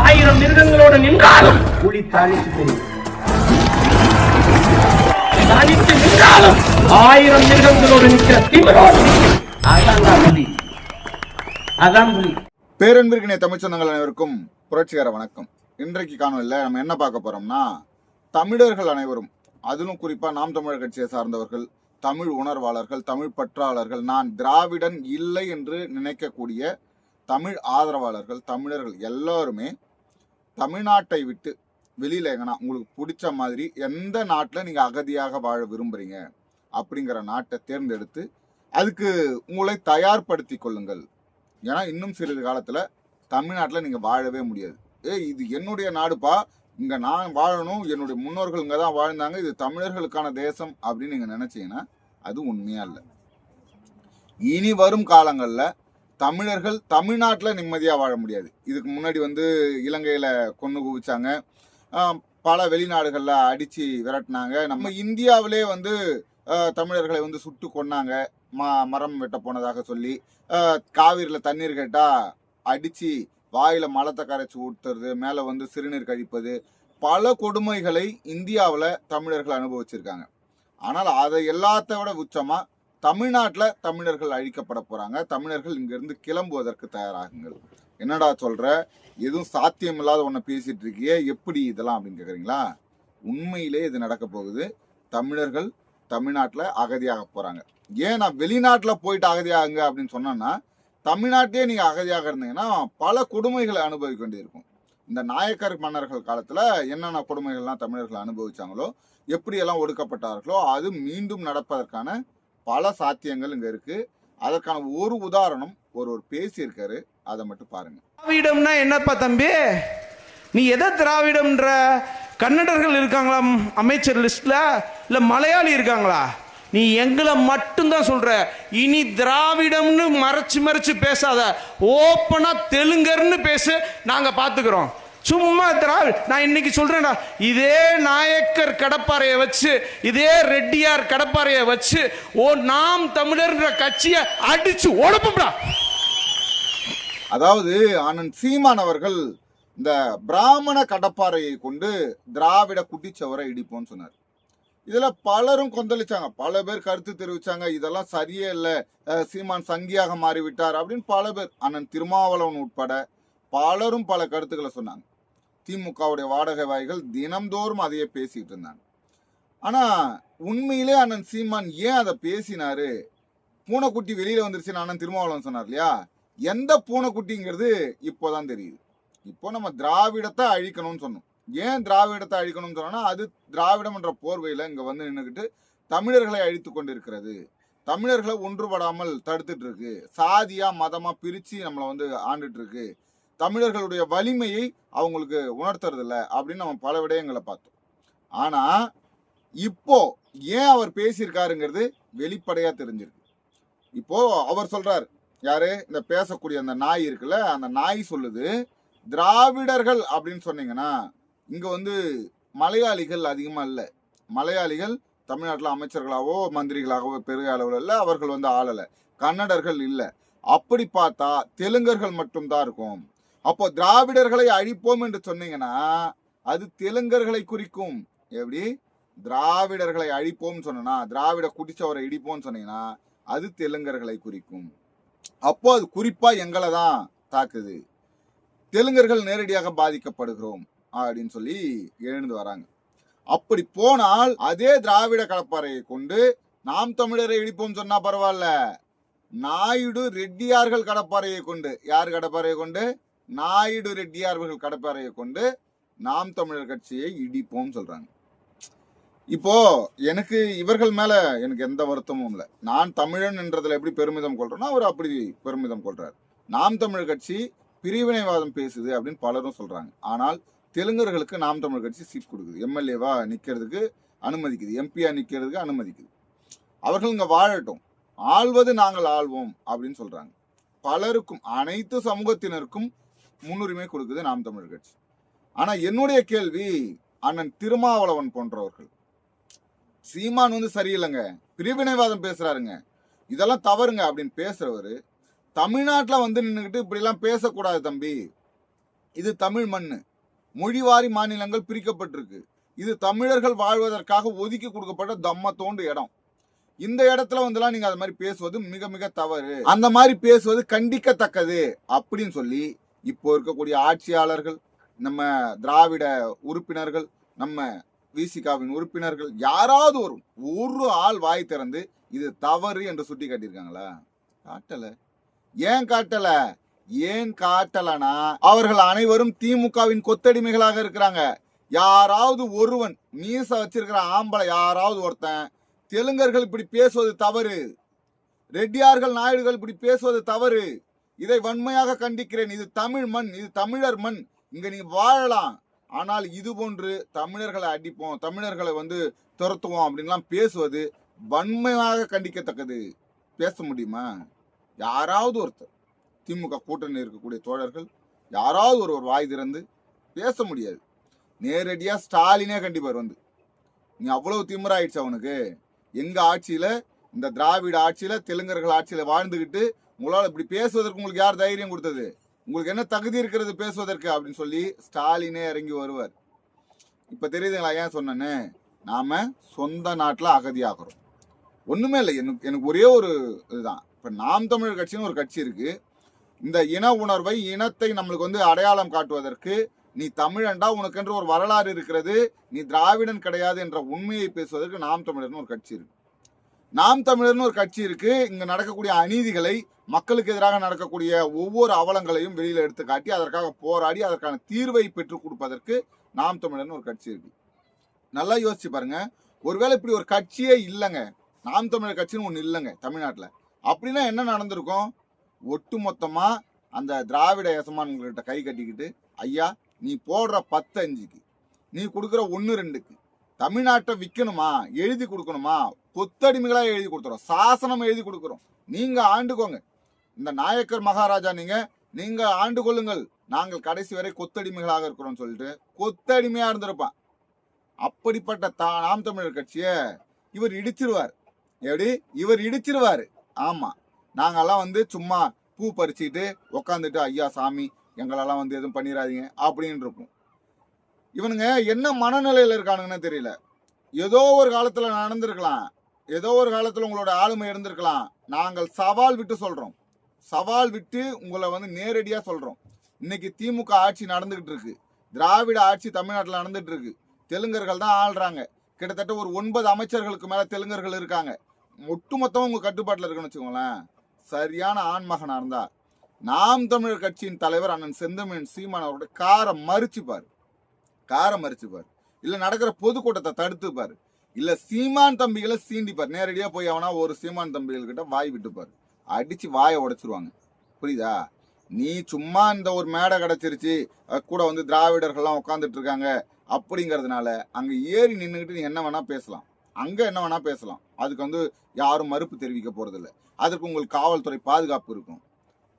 ஆயிரம் மிருகங்களோடு நின்றாலும் புலி தாளித்து தெரியும் தனித்து நின்றாலும் ஆயிரம் மிருகங்களோடு நிற்கிற திமிரோடு நிற்கும். அதான் புலி. அதான் புலி. பேரன்பிற்கினை தமிழ் சொந்தங்கள் அனைவருக்கும் புரட்சிகர வணக்கம். இன்றைக்கு காணொலியில் நம்ம என்ன பார்க்க போறோம்னா தமிழர்கள் அனைவரும் அதிலும் குறிப்பா நாம் தமிழர் கட்சியை சார்ந்தவர்கள் தமிழ் உணர்வாளர்கள் தமிழ் பற்றாளர்கள் நான் திராவிடன் இல்லை என்று நினைக்கக்கூடிய தமிழ் ஆதரவாளர்கள் தமிழர்கள் எல்லாருமே தமிழ்நாட்டை விட்டு வெளியில் எங்கன்னா உங்களுக்கு பிடிச்ச மாதிரி எந்த நாட்டில் நீங்கள் அகதியாக வாழ விரும்புறீங்க அப்படிங்கிற நாட்டை தேர்ந்தெடுத்து அதுக்கு உங்களை தயார்படுத்தி கொள்ளுங்கள். ஏன்னா இன்னும் சிறிது காலத்தில் தமிழ்நாட்டில் நீங்கள் வாழவே முடியாது. ஏய் இது என்னுடைய நாடுப்பா இங்கே நான் வாழணும் என்னுடைய முன்னோர்கள் இங்கே தான் வாழ்ந்தாங்க இது தமிழர்களுக்கான தேசம் அப்படின்னு நீங்கள் நினச்சிங்கன்னா அது உண்மையாக இல்லை. இனி வரும் காலங்களில் தமிழர்கள் தமிழ்நாட்டில் நிம்மதியாக வாழ முடியாது. இதுக்கு முன்னாடி வந்து இலங்கையில் கொண்டு குவிச்சாங்க. பல வெளிநாடுகளில் அடித்து விரட்டினாங்க. நம்ம இந்தியாவிலே வந்து தமிழர்களை வந்து சுட்டு கொன்னாங்க. ம மரம் வெட்ட போனதாக சொல்லி காவிரியில் தண்ணீர் கேட்டால் அடித்து வாயில் மலத்தை கரைச்சி ஊற்றுறது மேலே வந்து சிறுநீர் கழிப்பது பல கொடுமைகளை இந்தியாவில் தமிழர்கள் அனுபவிச்சிருக்காங்க. ஆனால் அதை எல்லாத்த விட உச்சமாக தமிழ்நாட்டில் தமிழர்கள் அழிக்கப்பட போகிறாங்க தமிழர்கள் இங்கேருந்து கிளம்புவதற்கு தயாராகுங்கள். என்னடா சொல்கிற எதுவும் சாத்தியம் இல்லாத ஒன்றை பேசிகிட்டு இருக்கியே. எப்படி இதெல்லாம் அப்படின்னு கேட்குறீங்களா உண்மையிலே இது நடக்க போகுது. தமிழர்கள் தமிழ்நாட்டில் அகதியாக போகிறாங்க ஏன் நான் வெளிநாட்டில் போயிட்டு அகதியாகுங்க அப்படின்னு சொன்னேன்னா தமிழ்நாட்டிலே நீங்கள் அகதியாக இருந்தீங்கன்னா பல கொடுமைகளை அனுபவிக்க வேண்டியிருக்கும். இந்த நாயக்கர் மன்னர்கள் காலத்தில் என்னென்ன கொடுமைகள்லாம் தமிழர்கள் அனுபவிச்சாங்களோ எப்படியெல்லாம் ஒடுக்கப்பட்டார்களோ அது மீண்டும் நடப்பதற்கான பல சாத்தியங்கள் இங்க இருக்கு. அதற்கான ஒரு உதாரணம் ஒருவர் பேசியிருக்காரு. அதை மட்டும் பாருங்க. திராவிடம்னா என்னப்பா தம்பி? நீ எதை திராவிடம்ன்ற கன்னடர்கள் இருக்காங்களா அமைச்சர் லிஸ்ட்ல? இல்ல மலையாளி இருக்காங்களா? நீ எங்களை மட்டும்தான் சொல்ற. இனி திராவிடம்னு மறைச்சு மறைச்சு பேசாத. ஓப்பனா தெலுங்கர்னு பேசு. நாங்க பாத்துக்கிறோம். சும்மா திராவி நான் இன்னைக்கு சொல்றேன்டா இதே நாயக்கர் கடப்பாறையை வச்சு இதே ரெட்டியார் கடப்பாறையை வச்சு ஓ நாம் தமிழர்ன்ற கட்சியை அடிச்சு உடப்பும்டா அதாவது ஆனந்த் சீமான் அவர்கள் இந்த பிராமண கடப்பாறையை கொண்டு திராவிட குட்டிச்சவரை இடிப்போம்னு சொன்னார். இதுல பலரும் கொந்தளிச்சாங்க. பல பேர் கருத்து தெரிவிச்சாங்க. இதெல்லாம் சரியே இல்லை. சீமான் சங்கியாக மாறிவிட்டார் அப்படின்னு பல பேர் அண்ணன் திருமாவளவன் உட்பட பலரும் பல கருத்துக்களை சொன்னாங்க. திமுகவுடைய வாடகை வாய்கள் தினம்தோறும் அதையே பேசிக்கிட்டு இருந்தாங்க. ஆனால் உண்மையிலே அண்ணன் சீமான் ஏன் அதை பேசினாரு? பூனைக்குட்டி வெளியில் வந்துருச்சுன்னு அண்ணன் திருமாவளவன் சொன்னார் இல்லையா? எந்த பூனைக்குட்டிங்கிறது இப்போதான் தெரியுது. இப்போ நம்ம திராவிடத்தை அழிக்கணும்னு சொன்னோம். ஏன் திராவிடத்தை அழிக்கணும்னு சொன்னோம்னா அது திராவிடம் என்ற போர்வையில் இங்கே வந்து நின்றுக்கிட்டு தமிழர்களை அழித்து கொண்டிருக்கிறது. தமிழர்களை ஒன்றுபடாமல் தடுத்துட்டு இருக்கு. சாதியா மதமா பிரிச்சு நம்மளை வந்து ஆண்டுட்டு இருக்கு. தமிழர்களுடைய வலிமையை அவங்களுக்கு உணர்த்துறதில்ல அப்படின்னு நம்ம பல விடயங்களை பார்த்தோம். ஆனா இப்போ ஏன் அவர் பேசியிருக்காருங்கிறது வெளிப்படையா தெரிஞ்சிருக்கு. இப்போ அவர் சொல்றார் யாரு? இந்த பேசக்கூடிய அந்த நாய் இருக்குல்ல அந்த நாய் சொல்லுது திராவிடர்கள் அப்படின்னு சொன்னீங்கன்னா இங்க வந்து மலையாளிகள் அதிகமா இல்லை. மலையாளிகள் தமிழ்நாட்டில் அமைச்சர்களாவோ மந்திரிகளாகவோ பெரிய அளவில் இல்லை அவர்கள் வந்து ஆளலை. கன்னடர்கள் இல்லை. அப்படி பார்த்தா தெலுங்கர்கள் மட்டும்தான் இருக்கும். அப்போ திராவிடர்களை அழிப்போம் என்று சொன்னீங்கன்னா அது தெலுங்கர்களை குறிக்கும். எப்படி? திராவிடர்களை அழிப்போம்னு சொன்னா திராவிட குடிச்சவரை இடிப்போம்னு சொன்னீங்கன்னா அது தெலுங்கர்களை குறிக்கும். அப்போ அது குறிப்பா எங்களை தான் தாக்குது. தெலுங்கர்கள் நேரடியாக பாதிக்கப்படுகிறோம் அப்படின்னு சொல்லி எழுந்து வராங்க. அப்படி போனால் அதே திராவிட கலப்பாறையை கொண்டு நாம் தமிழரை இடிப்போம் சொன்னா பரவாயில்ல. நாயுடு ரெட்டியார்கள் கடப்பாறையை கொண்டு யார் கடப்பாறையை கொண்டு? நாயுடு ரெட்டியார்கள் கடப்பாறையை கொண்டு நாம் தமிழர் கட்சியை இடிப்போம் சொல்றாங்க. இப்போ எனக்கு இவர்கள் மேல எனக்கு எந்த வருத்தமும் இல்லை. நான் தமிழன் என்றதுல எப்படி பெருமிதம் கொள்றேனோ அவர் அப்படி பெருமிதம் கொள்றார். நாம் தமிழர் கட்சி பிரிவினைவாதம் பேசுது அப்படின்னு பலரும் சொல்றாங்க. ஆனால் தெலுங்கர்களுக்கு நாம் தமிழர் கட்சி சீட் கொடுக்குது. எம்எல்ஏவா நிக்கிறதுக்கு அனுமதிக்குது. எம்பியா நிக்கிறதுக்கு அனுமதிக்குது. அவர்கள் இங்க வாழட்டும். ஆள்வது நாங்கள் ஆள்வோம் அப்படின்னு சொல்றாங்க. பலருக்கும் அனைத்து சமூகத்தினருக்கும் முன்னுரிமை கொடுக்குது நாம் தமிழர் கட்சி. ஆனால் என்னுடைய கேள்வி அண்ணன் திருமாவளவன் போன்றவர்கள். சீமான் வந்து சரியில்லைங்க. பிரிவினைவாதம் பேசுறாருங்க. இதெல்லாம் தவறுங்க அப்படின்னு பேசுறவர் தமிழ்நாட்டில் வந்து நின்றுக்கிட்டு இப்படிலாம் பேசக்கூடாது தம்பி. இது தமிழ் மண்ணு. மொழிவாரி மாநிலங்கள் பிரிக்கப்பட்டிருக்கு. இது தமிழர்கள் வாழ்வதற்காக ஒதுக்கி கொடுக்கப்பட்ட தம்மத்தோண்டு இடம். இந்த இடத்துல வந்துலாம் நீங்க அது மாதிரி பேசுவது மிக மிக தவறு. அந்த மாதிரி பேசுவது கண்டிக்கத்தக்கது அப்படின்னு சொல்லி இப்போ இருக்கக்கூடிய ஆட்சியாளர்கள் நம்ம திராவிட உறுப்பினர்கள் நம்ம விசிகாவின் உறுப்பினர்கள் யாராவது ஒரு ஒரு ஆள் வாய் திறந்து இது தவறு என்று சுட்டி காட்டியிருக்காங்களா காட்டல. ஏன் காட்டல? ஏன் காட்டலனா அவர்கள் அனைவரும் திமுகவின் கொத்தடிமைகளாக இருக்கிறாங்க. யாராவது ஒருவன் மீச வச்சிருக்கிற ஆம்பளை யாராவது ஒருத்தன் தெலுங்கர்கள் இப்படி பேசுவது தவறு. ரெட்டியார்கள் நாயுடுகள் இப்படி பேசுவது தவறு. இதை வன்மையாக கண்டிக்கிறேன். இது தமிழ் மண் இது தமிழர் மண். இங்க நீ வாழலாம். ஆனால் இது போன்று தமிழர்களை அடிப்போம் தமிழர்களை வந்து துரத்துவோம் அப்படின்லாம் பேசுவது வன்மையாக கண்டிக்கத்தக்கது. பேச முடியுமா? யாராவது ஒருத்தர் திமுக கூட்டணி இருக்கக்கூடிய தோழர்கள் யாராவது ஒரு ஒரு வாய் திறந்து பேச முடியாது. நேரடியாக ஸ்டாலினே கண்டிப்பார் வந்து நீ அவ்வளவு திமிராயிடுச்சு அவனுக்கு எங்கள் ஆட்சியில் இந்த திராவிட ஆட்சியில் தெலுங்கர்கள் ஆட்சியில் வாழ்ந்துக்கிட்டு உங்களால் இப்படி பேசுவதற்கு உங்களுக்கு யார் தைரியம் கொடுத்தது? உங்களுக்கு என்ன தகுதி இருக்கிறது பேசுவதற்கு? அப்படின்னு சொல்லி ஸ்டாலினே இறங்கி வருவார். இப்போ தெரியுதுங்களா ஏன் சொன்னேன்னு? நாம் சொந்த நாட்டில் அகதியாகிறோம் ஒன்றுமே இல்லை. எனக்கு எனக்கு ஒரே ஒரு இதுதான். இப்போ நாம் தமிழர் கட்சின்னு ஒரு கட்சி இருக்குது இந்த இன உணர்வை இனத்தை நம்மளுக்கு வந்து அடையாளம் காட்டுவதற்கு நீ தமிழன்டா உனக்கென்று ஒரு வரலாறு இருக்கிறது நீ திராவிடன் கிடையாது என்ற உண்மையை பேசுவதற்கு நாம் தமிழர்னு ஒரு கட்சி இருக்கு. நாம் தமிழர்னு ஒரு கட்சி இருக்கு. இங்க நடக்கக்கூடிய அநீதிகளை மக்களுக்கு எதிராக நடக்கக்கூடிய ஒவ்வொரு அவலங்களையும் வெளியில எடுத்து காட்டி அதற்காக போராடி அதற்கான தீர்வை பெற்றுக் கொடுப்பதற்கு நாம் தமிழர்னு ஒரு கட்சி இருக்கு. நல்லா யோசிச்சு பாருங்க. ஒருவேளை இப்படி ஒரு கட்சியே இல்லைங்க. நாம் தமிழர் கட்சின்னு ஒன்று இல்லைங்க தமிழ்நாட்டில். அப்படின்னா என்ன நடந்திருக்கும்? ஒட்டு மொத்தமாக அந்த திராவிட எசமான்கள்கிட்ட கை கட்டிக்கிட்டு ஐயா நீ போடுற பத்து அஞ்சுக்கு நீ கொடுக்குற ஒன்று ரெண்டுக்கு தமிழ்நாட்டை விற்கணுமா எழுதி கொடுக்கணுமா? கொத்தடிமைகளாக எழுதி கொடுத்துறோம். சாசனம் எழுதி கொடுக்குறோம். நீங்கள் ஆண்டுக்கோங்க. இந்த நாயக்கர் மகாராஜா நீங்கள் நீங்கள் ஆண்டு கொள்ளுங்கள். நாங்கள் கடைசி வரை கொத்தடிமைகளாக இருக்கிறோம்னு சொல்லிட்டு கொத்தடிமையாக இருந்திருப்பான். அப்படிப்பட்ட தா நாம் தமிழர் கட்சியை இவர் இடிச்சிருவார். எப்படி? இவர் இடிச்சிருவார். ஆமாம் நாங்கள்லாம் வந்து சும்மா பூ பறிச்சுக்கிட்டு உக்காந்துட்டு ஐயா சாமி எங்களெல்லாம் வந்து எதுவும் பண்ணிடாதீங்க அப்படின்னு இருப்போம். இவனுங்க என்ன மனநிலையில இருக்கானுங்கன்னு தெரியல. ஏதோ ஒரு காலத்துல நடந்திருக்கலாம். ஏதோ ஒரு காலத்துல உங்களோட ஆளுமை இருந்திருக்கலாம். நாங்கள் சவால் விட்டு சொல்றோம். சவால் விட்டு உங்களை வந்து நேரடியா சொல்றோம். இன்னைக்கு திமுக ஆட்சி நடந்துகிட்டு இருக்கு. திராவிட ஆட்சி தமிழ்நாட்டில் நடந்துட்டு இருக்கு. தெலுங்கர்கள் தான் ஆள்றாங்க. கிட்டத்தட்ட ஒரு ஒன்பது அமைச்சர்களுக்கு மேல தெலுங்கர்கள் இருக்காங்க. ஒட்டுமொத்தம் உங்க கட்டுப்பாட்டில் இருக்குன்னு வச்சுக்கோங்களேன். சரியான ஆண்மகனா இருந்தா நாம் தமிழர் கட்சியின் தலைவர் அண்ணன் செந்தமிழன் சீமான் அவருடைய காரை மறிச்சுப்பார் காரை மறிச்சுப்பார் இல்லை நடக்கிற பொதுக்கூட்டத்தை தடுத்துப்பார் இல்லை சீமான் தம்பிகளை சீண்டிப்பார் நேரடியாக போய் அவனா ஒரு சீமான் தம்பிகள் கிட்ட வாய் விட்டுப்பார் அடித்து வாயை உடைச்சிருவாங்க. புரியுதா? நீ சும்மா இந்த ஒரு மேடை கிடச்சிருச்சு. கூட வந்து திராவிடர்கள்லாம் உட்காந்துட்டு இருக்காங்க. அப்படிங்கிறதுனால அங்கே ஏறி நின்றுக்கிட்டு நீ என்ன வேணால் பேசலாம். அங்கே என்ன வேணால் பேசலாம். அதுக்கு வந்து யாரும் மறுப்பு தெரிவிக்க போகிறதில்ல அதற்கு உங்களுக்கு காவல்துறை பாதுகாப்பு இருக்கும்.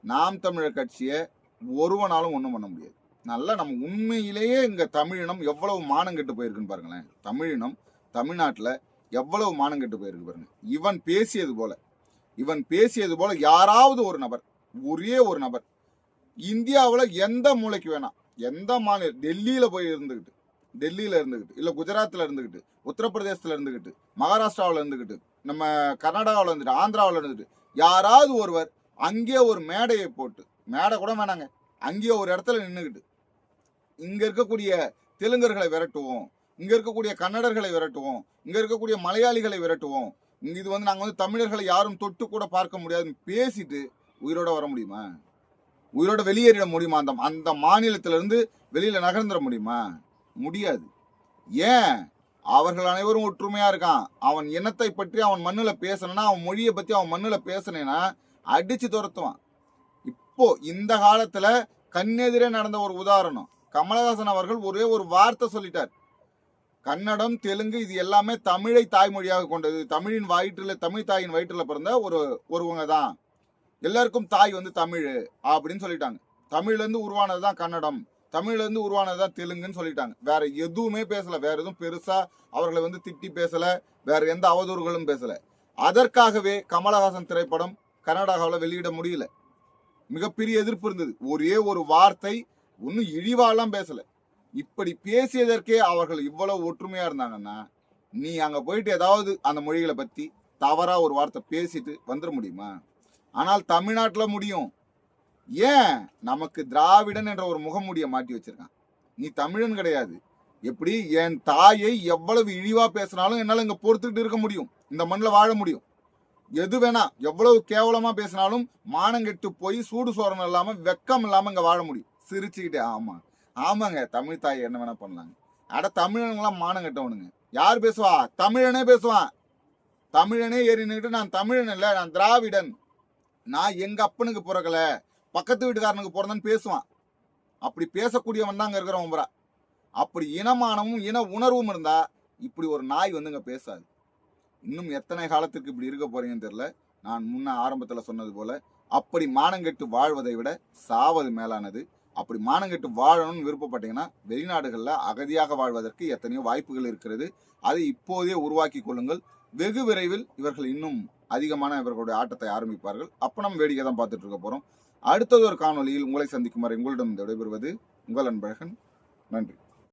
நாம் தமிழர் கட்சியை ஒருவனாலும் ஒன்றும் பண்ண முடியாது. நல்லா நம்ம உண்மையிலேயே இங்கே தமிழினம் எவ்வளவு மானம் கெட்டு போயிருக்குன்னு பாருங்களேன். தமிழினம் தமிழ்நாட்டில் எவ்வளவு மானம் கெட்டு போயிருக்கு பாருங்க. இவன் பேசியது போல இவன் பேசியது போல யாராவது ஒரு நபர் ஒரே ஒரு நபர் இந்தியாவில் எந்த மூலைக்கு வேணாம் எந்த மாநில டெல்லியில் போய் இருந்துக்கிட்டு டெல்லியில் இருந்துக்கிட்டு இல்லை குஜராத்தில் இருந்துக்கிட்டு உத்தரப்பிரதேசத்தில் இருந்துக்கிட்டு மகாராஷ்டிராவில் இருந்துக்கிட்டு நம்ம கர்நாடகாவில் இருந்துட்டு ஆந்திராவில் இருந்துட்டு யாராவது ஒருவர் அங்கேயே ஒரு மேடையை போட்டு மேடை கூட வேணாங்க அங்கேயே ஒரு இடத்துல நின்றுக்கிட்டு இங்க இருக்கக்கூடிய தெலுங்கர்களை விரட்டுவோம். இங்க இருக்கக்கூடிய கன்னடர்களை விரட்டுவோம். இங்க இருக்கக்கூடிய மலையாளிகளை விரட்டுவோம். இது வந்து நாங்கள் வந்து தமிழர்களை யாரும் தொட்டு கூட பார்க்க முடியாதுன்னு பேசிட்டு உயிரோட வர முடியுமா? உயிரோட வெளியேறிட முடியுமா? அந்த அந்த மாநிலத்திலிருந்து வெளியில நகர்ந்துட முடியுமா? முடியாது. ஏன்? அவர்கள் அனைவரும் ஒற்றுமையா இருக்கான். அவன் இனத்தை பற்றி அவன் மண்ணில் பேசணும்னா அவன் மொழியை பற்றி அவன் மண்ணில் பேசினேன்னா அடிச்சு துரத்துவான். இப்போ இந்த காலத்துல கண்ணெதிரே நடந்த ஒரு உதாரணம். கமலஹாசன் அவர்கள் ஒரே ஒரு வார்த்தை சொல்லிட்டார். கன்னடம் தெலுங்கு இது எல்லாமே தமிழை தாய்மொழியாக கொண்டது. தமிழின் வயிற்றில் தமிழ் தாயின் வயிற்றில் பிறந்த ஒரு ஒருவங்க தான். எல்லாருக்கும் தாய் வந்து தமிழ் அப்படின்னு சொல்லிட்டாங்க. தமிழ்லேருந்து உருவானது தான் கன்னடம். தமிழ்லேருந்து உருவானது தான் தெலுங்குன்னு சொல்லிட்டாங்க. வேற எதுவுமே பேசலை. வேற எதுவும் பெருசாக அவர்களை வந்து திட்டி பேசலை. வேற எந்த அவதூறுகளும் பேசலை. அதற்காகவே கமலஹாசன் திரைப்படம் கர்நாடகாவில் வெளியிட முடியல. மிகப்பெரிய எதிர்ப்பு இருந்தது. ஒரே ஒரு வார்த்தை ஒன்றும் இழிவாலாம் பேசலை. இப்படி பேசியதற்கே அவர்கள் இவ்வளவு ஒற்றுமையாக இருந்தாங்கன்னா நீ அங்கே போயிட்டு ஏதாவது அந்த மொழிகளை பற்றி தவறாக ஒரு வார்த்தை பேசிட்டு வந்துட முடியுமா? ஆனால் தமிழ்நாட்டில் முடியும். ஏன்? நமக்கு திராவிடன் என்ற ஒரு முகமூடியை மாட்டி வச்சிருக்கான். நீ தமிழன் கிடையாது. எப்படி? என் தாயை எவ்வளவு இழிவாக பேசினாலும் என்னால் இங்கே பொறுத்துக்கிட்டு இருக்க முடியும். இந்த மண்ணில் வாழ முடியும். எது வேணா எவ்வளவு கேவலமாக பேசினாலும் மானங்கெட்டு போய் சூடு சோரணம் இல்லாமல் வெக்கம் இல்லாமல் இங்கே வாழ முடியும். சிரிச்சுக்கிட்டே ஆமாம் ஆமாங்க தமிழ் தாய் என்ன வேணா பண்ணலாங்க. அட தமிழனுங்களாம் மானம் கட்டவனுங்க. யார் பேசுவா? தமிழனே பேசுவான் தமிழனே ஏறி நான் தமிழன் இல்லை நான் திராவிடன். நான் எங்கள் அப்பனுக்கு பிறக்கல பக்கத்து வீட்டுக்காரனுக்கு பிறந்தன்னு பேசுவான். அப்படி பேசக்கூடியவன் தான் அங்கே இருக்கிறவன் புறா. அப்படி இனமானமும் இன உணர்வும் இருந்தால் இப்படி ஒரு நாய் வந்து இங்கே பேசாது. இன்னும் எத்தனை காலத்துக்கு இப்படி இருக்க போறீங்கன்னு தெரில நான் முன்ன ஆரம்பத்தில் சொன்னது போல அப்படி மானங்கெட்டு வாழ்வதை விட சாவது மேலானது. அப்படி மானங்கெட்டு வாழணும்னு விருப்பப்பட்டீங்கன்னா வெளிநாடுகளில் அகதியாக வாழ்வதற்கு எத்தனையோ வாய்ப்புகள் இருக்கிறது. அதை இப்போதே உருவாக்கி கொள்ளுங்கள். வெகு விரைவில் இவர்கள் இன்னும் அதிகமான இவர்களுடைய ஆட்டத்தை ஆரம்பிப்பார்கள். அப்போ நம்ம வேடிக்கை தான் பார்த்துட்டு இருக்க போகிறோம் அடுத்தது ஒரு காணொளியில் உங்களை சந்திக்கும் வரை உங்களிடம் விடைபெறுவது உங்கள் அன்பழகன். நன்றி.